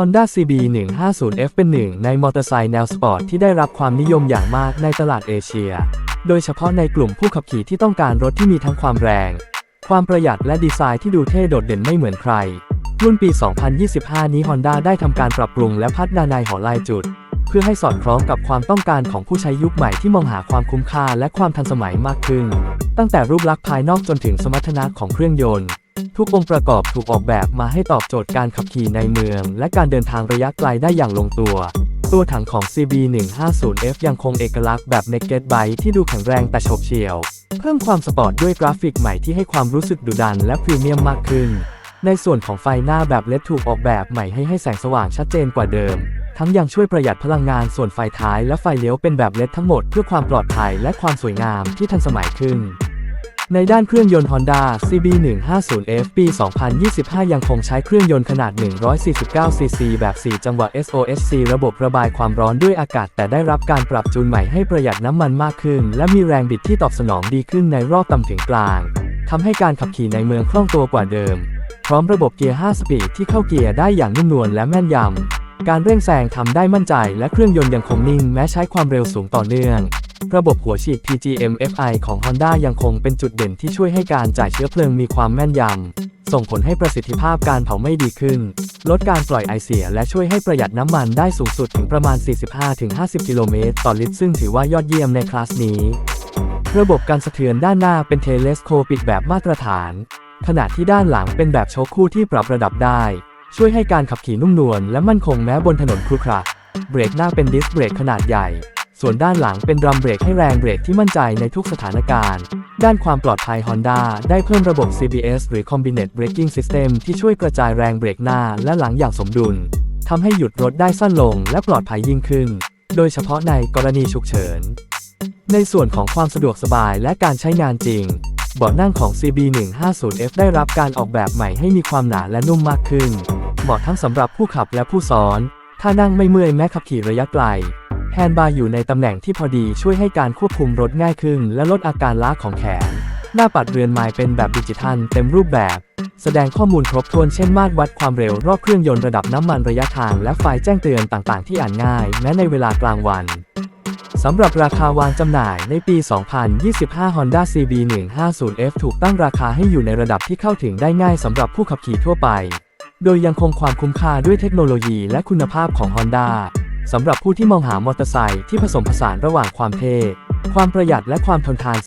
Honda CB 150F เป็นหนึ่งในมอเตอร์ไซค์แนวสปอร์ตที่ได้รับความนิยมอย่างมากในตลาดเอเชีย โดยเฉพาะในกลุ่มผู้ขับขี่ที่ต้องการรถที่มีทั้งความแรง ความประหยัดและดีไซน์ที่ดูเท่โดดเด่นไม่เหมือนใคร รุ่นปี 2025 นี้ Honda ได้ทำการปรับปรุงและพัฒนาในหอลายจุด เพื่อให้สอดคล้องกับความต้องการของผู้ใช้ยุคใหม่ที่มองหาความคุ้มค่าและความทันสมัยมากขึ้น ตั้งแต่รูปลักษณ์ภายนอกจนถึงสมรรถนะของเครื่องยนต์ ทุกองค์ประกอบถูกออกแบบมาให้ตอบโจทย์การขับขี่ในเมือง และการเดินทางระยะไกลได้อย่างลงตัว ตัวถังของ CB150F ยังคงเอกลักษณ์แบบ Naked Bike ที่ดูแข็งแรงแต่โฉบเฉี่ยว เพิ่มความสปอร์ตด้วยกราฟิกใหม่ที่ให้ความรู้สึกดุดันและพรีเมียมมากขึ้น ในส่วนของไฟหน้าแบบเลดถูกออกแบบใหม่ให้ให้แสงสว่างชัดเจนกว่าเดิม ทั้งยังช่วยประหยัดพลังงานส่วนไฟท้ายและไฟเลี้ยวเป็นแบบเลดทั้งหมดเพื่อความปลอดภัยและความสวยงามที่ทันสมัยขึ้น ในด้านเครื่องยนต์ Honda CB150F ปี 2025 ยังคงใช้เครื่องยนต์ขนาด 149cc แบบ 4 จังหวะ SOHC ระบบระบายความร้อนด้วยอากาศ แต่ได้รับการปรับจูนใหม่ให้ประหยัดน้ำมันมากขึ้น และมีแรงบิดที่ตอบสนองดีขึ้นในรอบต่ำถึงกลางทำให้การขับขี่ในเมืองคล่องตัวกว่าเดิม พร้อมระบบเกียร์ 5 สปีดที่เข้าเกียร์ได้อย่างนุ่มนวลและแม่นยำการเร่งแซงทำได้มั่นใจและเครื่องยนต์ยังคงนิ่งแม้ใช้ความเร็วสูงต่อเนื่อง ระบบหัวฉีด PGM-FI ของ Honda ยังคงเป็นจุดเด่นที่ช่วยให้การจ่ายเชื้อเพลิงมีความแม่นยำ ส่งผลให้ประสิทธิภาพการเผาไม่ดีขึ้น ลดการปล่อยไอเสียและช่วยให้ประหยัดน้ำมันได้สูงสุดถึงประมาณ 45-50 กิโลเมตรต่อลิตรซึ่งถือว่ายอดเยี่ยมในคลาสนี้ ระบบการสะเทือนด้านหน้าเป็นเทเลสโคปิกแบบมาตรฐาน ขณะที่ด้านหลังเป็นแบบโชคคู่ที่ปรับระดับได้ ช่วยให้การขับขี่นุ่มนวลและมั่นคงแม้บนถนนครุขระเบรกหน้าเป็นดิสเบรกขนาดใหญ่ ส่วนด้านหลังเป็นดรัมเบรกให้แรงเบรกที่มั่นใจในทุกสถานการณ์ ด้านความปลอดภัย Honda ได้เพิ่มระบบ CBS หรือ Combinate Braking System ที่ช่วยกระจายแรงเบรกหน้าและหลังอย่างสมดุลทำให้หยุดรถได้สั้นลงและปลอดภัยยิ่งขึ้น โดยเฉพาะในกรณีฉุกเฉิน ในส่วนของความสะดวกสบายและการใช้งานจริง เบาะนั่งของ CB150F ได้รับการออกแบบใหม่ให้มีความหนาและนุ่มมากขึ้น เหมาะทั้งสำหรับผู้ขับและผู้ซ้อน ถ้านั่งไม่เมื่อยแม้ขับขี่ระยะไกล แฮนด์บาร์อยู่ในตำแหน่งที่พอดีช่วยให้การควบคุมรถง่ายขึ้น และลดอาการล้าของแขน หน้าปัดเรือนไม้เป็นแบบดิจิทัลเต็มรูปแบบ แสดงข้อมูลครบถ้วนเช่นมาตรวัดความเร็วรอบเครื่องยนต์ระดับน้ำมันระยะทางและไฟแจ้งเตือนต่างๆ ที่อ่านง่าย แม้ในเวลากลางวันสำหรับราคาวางจำหน่ายในปี 2025 Honda CB150F ถูกตั้งราคาให้อยู่ในระดับที่เข้าถึงได้ง่ายสำหรับผู้ขับขี่ทั่วไป โดยยังคงความคุ้มค่าด้วยเทคโนโลยีและคุณภาพของ Honda สำหรับผู้ที่มองหามอเตอร์ไซค์ที่ผสมผสานระหว่างความเท่ ความประหยัดและความทนทาน